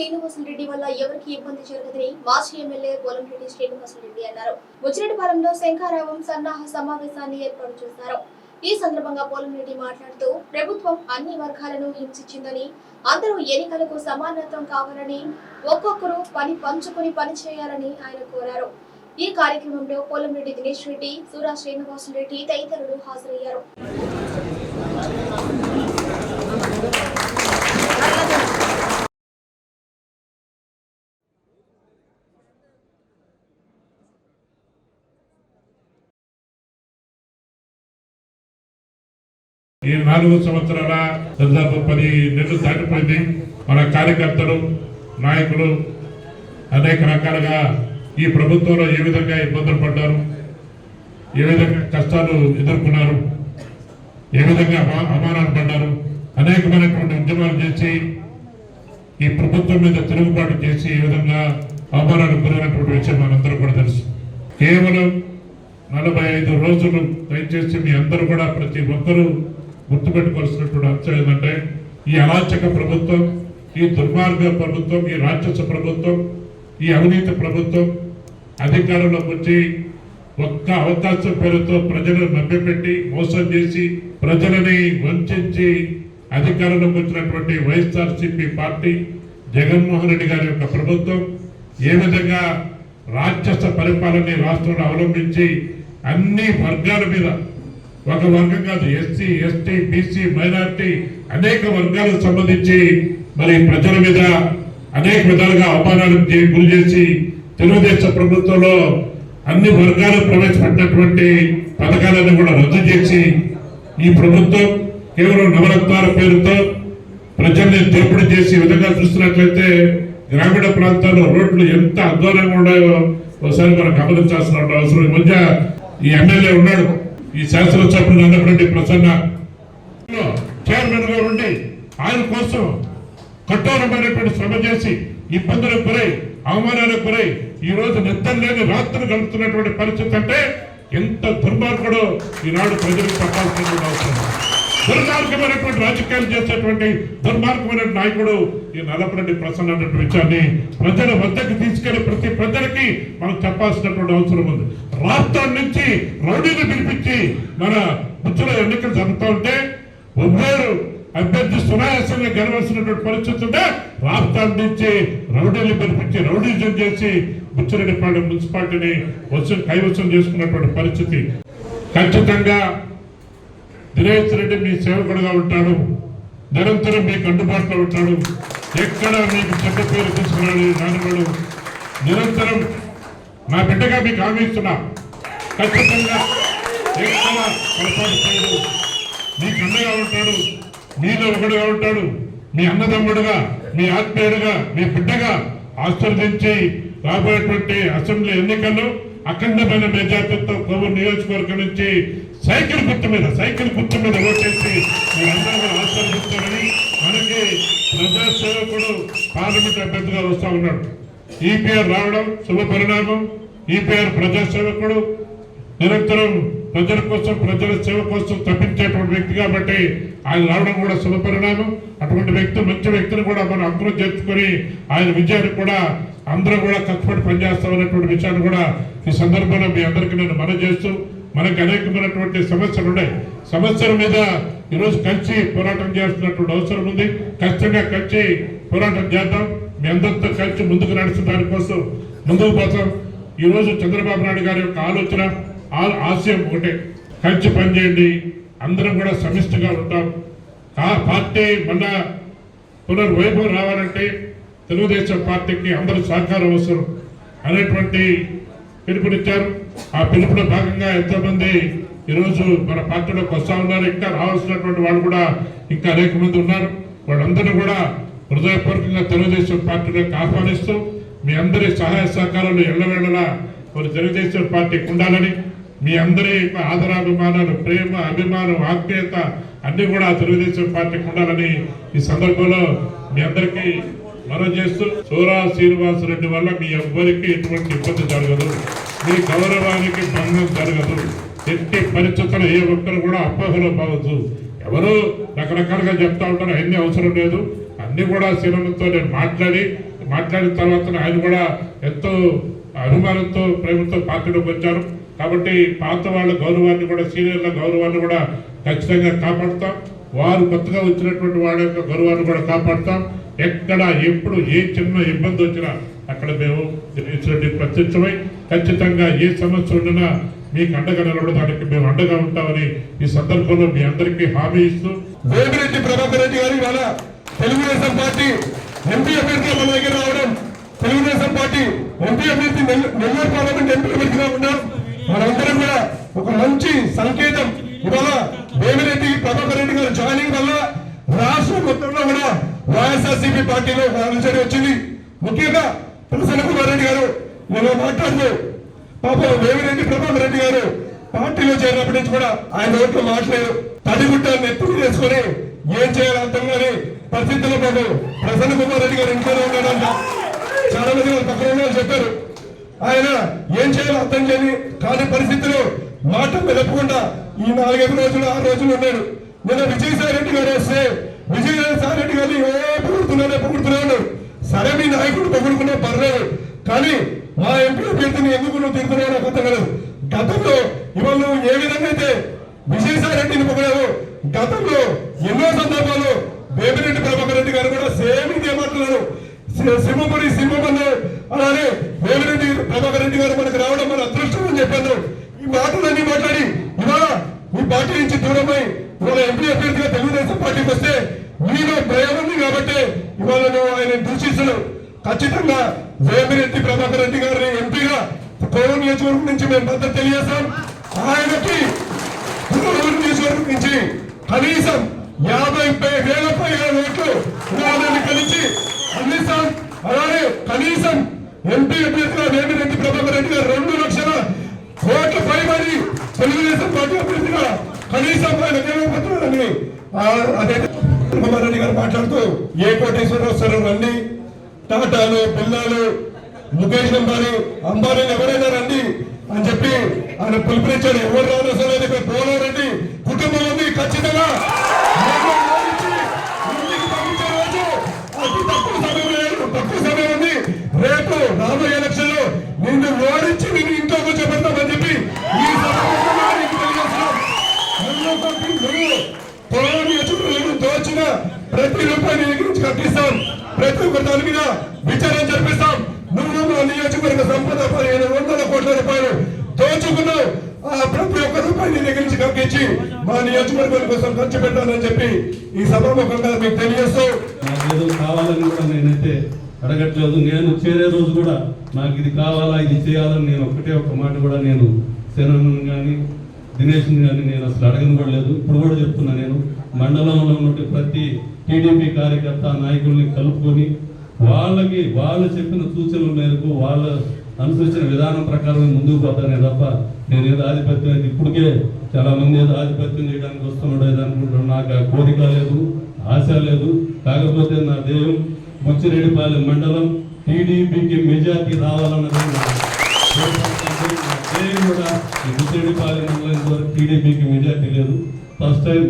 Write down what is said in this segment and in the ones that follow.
శ్రీనివాసరెడ్డి వల్ల ఎవరికి ఇబ్బంది జరగదని మాజీ ఎమ్మెల్యే పోలంరెడ్డి శ్రీనివాసరెడ్డి అన్నారు. ముచ్చిరెడ్డిపాలెంలో శంఖారావం సన్నాహ సమావేశాన్ని ఏర్పాటు చేశారు. ఈ సందర్భంగా పోలంరెడ్డి మాట్లాడుతూ ప్రభుత్వం అన్ని వర్గాలను హింసించిందని అందరూ ఎన్నికలకు సమానత్వం కావాలని ఒక్కొక్కరు పని పంచుకొని పని చేయాలని ఆయన కోరారు. ఈ కార్యక్రమంలో పోలంరెడ్డి దినేష్ రెడ్డి సూరా శ్రీనివాసరెడ్డి తదితరులు హాజరయ్యారు. ఈ నాలుగు సంవత్సరాల దాదాపు పది నెలలు దాటిపోయింది. మన కార్యకర్తలు నాయకులు అనేక రకాలుగా ఈ ప్రభుత్వంలో ఏ విధంగా ఇబ్బందులు పడ్డారు ఏ విధంగా కష్టాలు ఎదుర్కొన్నారు ఏ విధంగా అవమానాలు పడ్డారు అనేకమైనటువంటి ఉద్యమాలు చేసి ఈ ప్రభుత్వం మీద తిరుగుబాటు చేసి ఏ విధంగా అవమానాలు గురైనటువంటి విషయం మనందరూ కూడా తెలుసు. కేవలం నలభై ఐదు రోజులు దయచేసి మీ అందరూ కూడా ప్రతి ఒక్కరూ గుర్తుపెట్టుకోవాల్సినటువంటి అంశం ఏంటంటే ఈ అరాచక ప్రభుత్వం ఈ దుర్మార్గ ప్రభుత్వం ఈ రాక్షస ప్రభుత్వం ఈ అవినీతి ప్రభుత్వం అధికారంలోకి వచ్చి ఒక్క అవకాశం పేరుతో ప్రజలను మభ్యపెట్టి మోసం చేసి ప్రజలని వంచి అధికారంలోకి వచ్చినటువంటి వైఎస్ఆర్సీపీ పార్టీ జగన్మోహన్ రెడ్డి గారి యొక్క ప్రభుత్వం ఏ విధంగా రాక్షస పరిపాలన రాష్ట్రంలో అవలంబించి అన్ని వర్గాల మీద ఒక వర్గం కాదు ఎస్సీ ఎస్టీ బీసీ మైనారిటీ అనేక వర్గాలకు సంబంధించి మరి ప్రజల మీద అనేక విధాలుగా అవమానాలకు చే- గురి చేసి తెలుగుదేశం ప్రభుత్వంలో అన్ని వర్గాలు ప్రవేశపెట్టినటువంటి పథకాలను కూడా రద్దు చేసి ఈ ప్రభుత్వం కేవలం నవరత్నాల పేరుతో ప్రజల్ని దోపిడీ చేసి విధంగా చూస్తున్నట్లయితే గ్రామీణ ప్రాంతాల్లో రోడ్లు ఎంత అధ్వానంగా ఉన్నాయో ఒకసారి మనం గమనించాల్సిన అవసరం. ఈ మధ్య ఈ ఎమ్మెల్యే ఉన్నాడు. ఈ శాసనసభ్యులు అన్నటువంటి ప్రసన్న చైర్మన్గా ఉండి ఆయన కోసం కఠోరమైనటువంటి శ్రమ చేసి ఇబ్బందులకు గురై అవమానాలకు గురై ఈ రోజు నిద్ర లేని రాత్రులు గడుపుతున్నటువంటి పరిస్థితి అంటే ఎంత దుర్మార్గుడో ఈనాడు ప్రజలకు చెప్పాల్సిన అవసరం. దుర్మార్గమైనటువంటి రాజకీయాలు చేసేటువంటి దుర్మార్గమైన నాయకుడు ఈ నల్లపరెడ్డి ప్రసన్న అన్నటువంటి విషయాన్ని ప్రజల వద్దకు తీసుకెళ్ళి ప్రతి ప్రజలకి మనం చెప్పాల్సినటువంటి అవసరం ఉంది. రాష్ట్రం నుంచి రౌడీని పిలిపించి మన బుచ్చుల ఎన్నికలు జరుగుతూ ఉంటే ఉమ్మేరు అభ్యర్థి సునాయాసంగా గెలవలసినటువంటి పరిస్థితి ఉంటే రాష్ట్రం నుంచి రౌడీని పిలిపించి రౌడీజం చేసి బుచ్చిరెడ్డిపాడు మున్సిపాలిటీని వసూలు కైవసం చేసుకున్నటువంటి పరిస్థితి. ఖచ్చితంగా దినేష్ రెడ్డి మీ సేవకుడుగా ఉంటాడు. నిరంతరం మీకు అందుబాటులో ఉంటాడు. ఎక్కడ మీకు చెడ్డ పేరు తీసుకున్నాడు నాన్నవాడు నిరంతరం నా బిడ్డగా మీకు హామీ ఇస్తున్నా ఖచ్చితంగా ఎక్కడ పొరపాటు చేయడు మీకు అండగా ఉంటాడు. మీలో ఒకడుగా ఉంటాడు. మీ అన్నదమ్ముడుగా మీ ఆత్మీయుడుగా మీ బిడ్డగా ఆశీర్వదించి రాబోయేటువంటి అసెంబ్లీ ఎన్నికల్లో అఖండమైన మెజార్టీతో కోవూరు నియోజకవర్గం నుంచి సైకిల్ గుర్తు మీద సైకిల్ గుర్తు మీద ఓటేసి మీరందరూ కూడా ఆశీర్వదిస్తారని మనకి ప్రజాసేవకుడు పార్లమెంట్ అభ్యర్థిగా వస్తూ ఉన్నాడు. ఈపీఆర్ రావడం శుభ పరిణామం. ఈపీఆర్ ప్రజాసేవకుడు నిరంతరం ప్రజల కోసం ప్రజల సేవ కోసం తప్పించేటువంటి వ్యక్తి కాబట్టి ఆయన రావడం కూడా శుభ పరిణామం. అటువంటి వ్యక్తి మంచి వ్యక్తిని కూడా మనం అందరూ చేర్చుకొని ఆయన విజయాన్ని కూడా అందరూ కూడా కష్టపడి పనిచేస్తామనేటువంటి విషయాన్ని కూడా ఈ సందర్భంలో మీ అందరికీ నేను మనం చేస్తూ మనకు అనేకమైనటువంటి సమస్యలు ఉన్నాయి సమస్యల మీద ఈరోజు కలిసి పోరాటం చేస్తున్నటువంటి అవసరం ఉంది. ఖచ్చితంగా కలిసి పోరాటం చేద్దాం. మీ అందరితో కలిసి ముందుకు నడుస్తున్న దానికోసం ముందుకు పోతాం. ఈరోజు చంద్రబాబు నాయుడు గారి యొక్క ఆలోచన ఆ- ఆశయం ఒకటే. కలిసి పనిచేయండి. అందరం కూడా సమిష్టిగా ఉంటాం. ఆ పార్టీ మళ్ళా పునర్వైభవం రావాలంటే తెలుగుదేశం పార్టీకి అందరూ సహకారం అవసరం అనేటువంటి పిలుపునిచ్చారు. ఆ పిలుపులో భాగంగా ఎంతో మంది ఈరోజు మన పార్టీలోకి వస్తా ఉన్నారు. ఇంకా రావాల్సినటువంటి వాళ్ళు కూడా ఇంకా అనేక మంది ఉన్నారు. వాళ్ళందరూ కూడా హృదయపూర్వకంగా తెలుగుదేశం పార్టీలోకి ఆహ్వానిస్తూ మీ అందరి సహాయ సహకారాలు ఎల్లవేళలా మరి తెలుగుదేశం పార్టీకి ఉండాలని మీ అందరి యొక్క ఆదరాభిమానాలు ప్రేమ అభిమానం ఆత్మీయత అన్ని కూడా తెలుగుదేశం పార్టీకి ఉండాలని ఈ సందర్భంలో మీ అందరికీ మనం చేస్తూ సూరా శ్రీనివాస్ రెడ్డి వల్ల మీ ఎవ్వరికి ఎటువంటి ఇబ్బంది జరగదు. మీ గౌరవానికి భంగం జరగదు. ఎట్టి పరిస్థితులు ఏ ఒక్కరు కూడా అపోహలో పోవద్దు. ఎవరు రకరకాలుగా చెప్తా ఉంటారు అన్ని అవసరం లేదు. అన్ని కూడా శ్రీరాముతో నేను మాట్లాడి మాట్లాడిన తర్వాత ఆయన కూడా ఎంతో అభిమానంతో ప్రేమతో పార్టీలోకి వచ్చారు. కాబట్టి పాత వాళ్ళ గౌరవాన్ని కూడా సీనియర్ల గౌరవాన్ని కూడా ఖచ్చితంగా కాపాడుతాం. వారు కొత్తగా వచ్చినటువంటి వాళ్ళ యొక్క గౌరవాన్ని కూడా కాపాడుతాం. ఎక్కడ ఎప్పుడు ఏ చిన్న ఇబ్బంది వచ్చినా అక్కడ మేము రెడ్డి ప్రత్యక్షమై ఖచ్చితంగా ఏ సమస్య ఉండినా మీకు అండగా నిలబడడానికి మేము అండగా ఉంటామని ఈ సందర్భంలో మీ అందరికీ హామీ ఇస్తూ వేమిరెడ్డి ప్రభాకర్ రెడ్డి గారు ఇవాళ తెలుగుదేశం పార్టీ ఎంపీ అభ్యర్థి మన దగ్గర రావడం తెలుగుదేశం పార్టీ ఎంపీ అభ్యర్థి నెల్లూరు పార్లమెంట్ ఎంపీ అభ్యర్థిగా ఉన్నాం. మనందరం కూడా ఒక మంచి సంకేతం ఇవాళ వేమిరెడ్డి ప్రభాకర్ రెడ్డి గారు జాయినింగ్ వల్ల రాష్ట్రం మొత్తంలో కూడా వైఎస్ఆర్సీపీ పార్టీలో ఆలోచన వచ్చింది. ముఖ్యంగా ప్రసన్న కుమార్ రెడ్డి గారు నేను మాట్లాడుతూ పాపం వేమిరెడ్డి ప్రభాకర్ రెడ్డి గారు పార్టీలో చేరినప్పటి నుంచి కూడా ఆయన నోట్లో మాట్లాడారు తడిగుట్ట నెత్తులు చేసుకొని ఏం చేయాలో అర్థం కాని పరిస్థితుల్లో పాపం ప్రసన్న కుమార్ రెడ్డి గారు ఇంట్లోనే ఉన్నాడంట. చాలా మంది వాళ్ళ పక్కన చెప్పారు. ఆయన ఏం చేయాలో అర్థం చేయని కాని పరిస్థితుల్లో మాట మెదపకుండా ఈ నాలుగైదు రోజులు ఆరు రోజులు ఉన్నాడు. నిన్న విజయసాయి రెడ్డి గారు వస్తే విజయసాయి రెడ్డి గారిని ఏ పొగుడుతున్నాడే పొగుడుతున్నాడు సరే మీ నాయకుడు పొగుడుకున్నా పర్లేదు. కానీ మా ఎంపీ అభ్యర్థిని ఎందుకు నువ్వు తిరుగుతున్నావు నాకు అర్థం గతంలో ఇవాళ నువ్వు ఏ విధంగా అయితే విజయసాయి రెడ్డిని పొగిడావు గతంలో ఎన్నో సందర్భాల్లో వేమిరెడ్డి ప్రభాకర్ రెడ్డి గారు కూడా సేమ్ ఇదే మాట్లాడారు. సింహపురి సింహమన్న అలానే వేమిరెడ్డి ప్రభాకర్ రెడ్డి గారు మనకు రావడం మన అదృష్టం అని చెప్పాను. ఈ మాటలన్నీ మాట్లాడి ఇవాళ మీ పార్టీ నుంచి దూరమై ఇవాళ ఎంపీ అభ్యర్థిగా తెలుగుదేశం పార్టీకి వస్తే మీలో భయం ఉంది కాబట్టి ఇవాళ నువ్వు ఆయన దూషిస్తున్నావు ఖచ్చితంగా వేమిరెడ్డి ప్రభాకర్ రెడ్డి గారిని ఎంపీగా కోవూరు నియోజకవర్గం నుంచి మేము మద్దతు తెలియజేస్తాం. ఆయనకి కోవూరు నియోజకవర్గం నుంచి కనీసం యాభై వేల పైగా ఓట్లు ఉన్నారని కలిసి అందిస్తాం. అలానే కనీసం ఎంపీ అభ్యర్థిగా వేమిరెడ్డి ప్రభాకర్ రెడ్డి గారు రెండు లక్షల కోట్ల పైబడి తెలుగుదేశం పార్టీ అభ్యర్థిగా కనీసం ఆయన అదే రెడ్డి గారు మాట్లాడుతూ ఏ కోటేశ్వరరావు వస్తారు రండి. టాటాలు పిల్లలు ముఖేష్ అంబానీ అంబానీలు ఎవరైనా రండి అని చెప్పి ఆయన పిలుపునిచ్చాడు. ఎవరు రానవసరం లేదు ఇక్కడ పోలవరెడ్డి కుటుంబం ఉంది ఖచ్చితంగా మేము ఓడించి ఇంటికి పంపించే రోజు అతి తక్కువ సమయం లేదు తక్కువ సమయం ఉంది రేపు రాబోయే ఎలక్షన్లో నిన్ను ఓడించి నిన్ను ఇంట్లో కూర్చోబెడతామని చెప్పి ఈ సభాముఖంగా నీకు తెలియజేస్తున్నాం. అందులో పంపి నువ్వు పొలం నియోజకవర్గంలో దోచిన ప్రతి రూపాయి నీ నుంచి కట్టిస్తాం. ప్రతి ఒక్క దాని మీద విచారణ జరిపిస్తాం. నువ్వు మా నియోజకవర్గ సంపద పదిహేను వందల కోట్ల రూపాయలు దోచుకున్నావు ఆ ప్రతి ఒక్క రూపాయి నీ దగ్గర నుంచి కక్కించి మా నియోజకవర్గం కోసం ఖర్చు పెట్టాలని చెప్పి ఈ సభాముఖంగా మీకు తెలియజేస్తూ నాకు ఏదో కావాలని కూడా నేనైతే అడగట్లేదు. నేను చేరే రోజు కూడా నాకు ఇది కావాలా ఇది చేయాలని నేను ఒక్కటే ఒక్క మాట కూడా నేను శరణ్ కానీ దినేష్ని కానీ నేను అసలు అడగను కూడా లేదు ఇప్పుడు కూడా చెప్తున్నా నేను. మండలంలో ఉన్న ప్రతి టీడీపీ కార్యకర్త నాయకుల్ని కలుపుకొని వాళ్ళకి వాళ్ళు చెప్పిన సూచనల మేరకు వాళ్ళ అనుసరించిన విధానం ప్రకారం ముందుకు పోతానే తప్ప నేను ఏదో ఆధిపత్యం అయితే ఇప్పటికే చాలా మంది ఏదో ఆధిపత్యం చేయడానికి వస్తున్నాడు ఏదో అనుకుంటున్నాను నాకు ఆ కోరిక లేదు ఆశ లేదు. కాకపోతే నా దేవం ముచ్చిరెడ్డిపాలెం మండలం టీడీపీకి మెజార్టీ రావాలన్నది నా కూడా ఈ ముచ్చిరెడ్డిపాలెం మండలం ఇంతవరకు టీడీపీకి మెజార్టీ లేదు. ఫస్ట్ టైం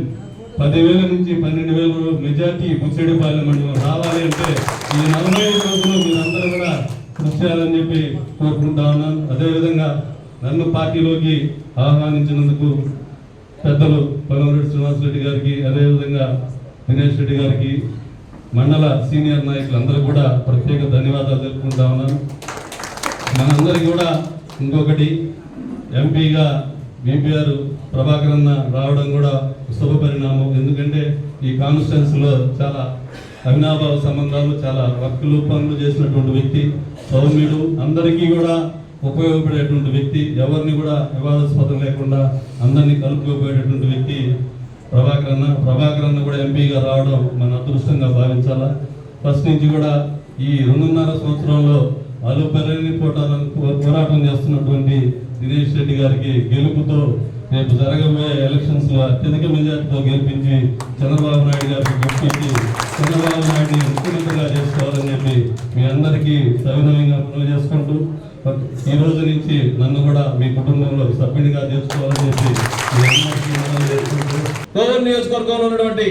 పదివేల నుంచి పన్నెండు వేల మెజార్టీ ముచ్చిరెడ్డిపాలెం మండలం రావాలి అంటే ఈ నలభై ఐదు రోజులు మీరందరూ కూడా కృషి చేయాలని చెప్పి కోరుకుంటా ఉన్నాను. అదేవిధంగా నన్ను పార్టీలోకి ఆహ్వానించినందుకు పెద్దలు పొలంరెడ్డి శ్రీనివాసరెడ్డి గారికి అదేవిధంగా దినేష్ రెడ్డి గారికి మండల సీనియర్ నాయకులందరూ కూడా ప్రత్యేక ధన్యవాదాలు తెలుపుకుంటా ఉన్నాను. మనందరికీ కూడా ఇంకొకటి ఎంపీగా బీపీఆర్ ప్రభాకర్ అన్న రావడం కూడా శుభ పరిణామం. ఎందుకంటే ఈ కాన్స్టిట్యున్సీలో చాలా అవినాభావ సంబంధాలు చాలా వర్కులు పనులు చేసినటువంటి వ్యక్తి సౌమ్యుడు. అందరికీ కూడా ఉపయోగపడేటువంటి వ్యక్తి. ఎవరిని కూడా వివాదాస్పదం లేకుండా అందరినీ కలుపుకోపోయేటటువంటి వ్యక్తి ప్రభాకర్ అన్న. ప్రభాకర్ అన్న కూడా ఎంపీగా రావడం మన అదృష్టంగా భావించాలా? ఫస్ట్ నుంచి కూడా ఈ రెండున్నర సంవత్సరంలో అలుపెరని పోటాలను పోరాటం చేస్తున్నటువంటి దినేష్ రెడ్డి గారికి గెలుపుతో రేపు జరగబోయే ఎలక్షన్స్లో అత్యధిక మెజార్టీతో గెలిపించి చంద్రబాబు నాయుడు గారికి గుర్తించి చంద్రబాబు నాయుడిని ముఖ్యమంత్రిగా చేసుకోవాలని చెప్పి మీ అందరికీ సవినయంగా మనవి చేసుకుంటూ ఈ రోజు నుంచి నన్ను కూడా మీ కుటుంబంలో సభ్యునిగా చేసుకోవాలని చెప్పి మీ అందరికీ మనవి చేసుకుంటూ కోవూరు నియోజకవర్గంలో ఉన్నటువంటి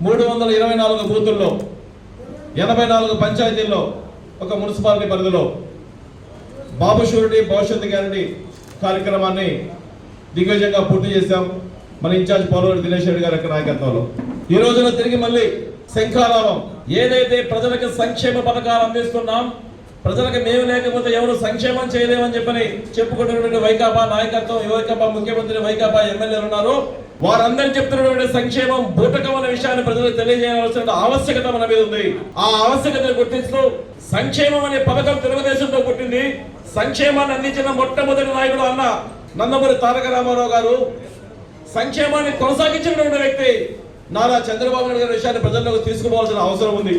మూడు వందల ఇరవై నాలుగు బూతుల్లో ఎనభై నాలుగు పంచాయతీల్లో ఒక మున్సిపాలిటీ పరిధిలో బాబు షూరిటీ భవిష్యత్తు గ్యారంటీ కార్యక్రమాన్ని దిగ్విజయంగా పూర్తి చేశాం. మన ఇన్ఛార్జ్ పోలవరం దినేష్ రెడ్డి గారి యొక్క నాయకత్వంలో. ఈ రోజున తిరిగి మళ్ళీ శంఖారావం. ఏదైతే ప్రజలకు సంక్షేమ పథకాలు అందిస్తున్నాం ప్రజలకు మేము లేకపోతే ఎవరు సంక్షేమం చేయలేమని చెప్పని చెప్పుకుంటున్నటువంటి వైకాపా నాయకత్వం వైకాపా ముఖ్యమంత్రి వైకాపా ఎమ్మెల్యేలు ఉన్నారు. వారందరూ చెప్తున్నటువంటి సంక్షేమం బూటకం అనే విషయాన్ని ప్రజలకు తెలియజేయాల్సిన ఆవశ్యకత మన మీద ఉంది. ఆ ఆవశ్యకతను గుర్తిస్తూ సంక్షేమం అనే పథకం తెలుగుదేశంతో పుట్టింది. సంక్షేమాన్ని అందించిన మొట్టమొదటి నాయకుడు అన్న నందమూరి తారక రామారావు గారు సంక్షేమాన్ని కొనసాగించినటువంటి వ్యక్తి నారా చంద్రబాబు నాయుడు గారి విషయాన్ని ప్రజల్లోకి తీసుకుపోవాల్సిన అవసరం ఉంది.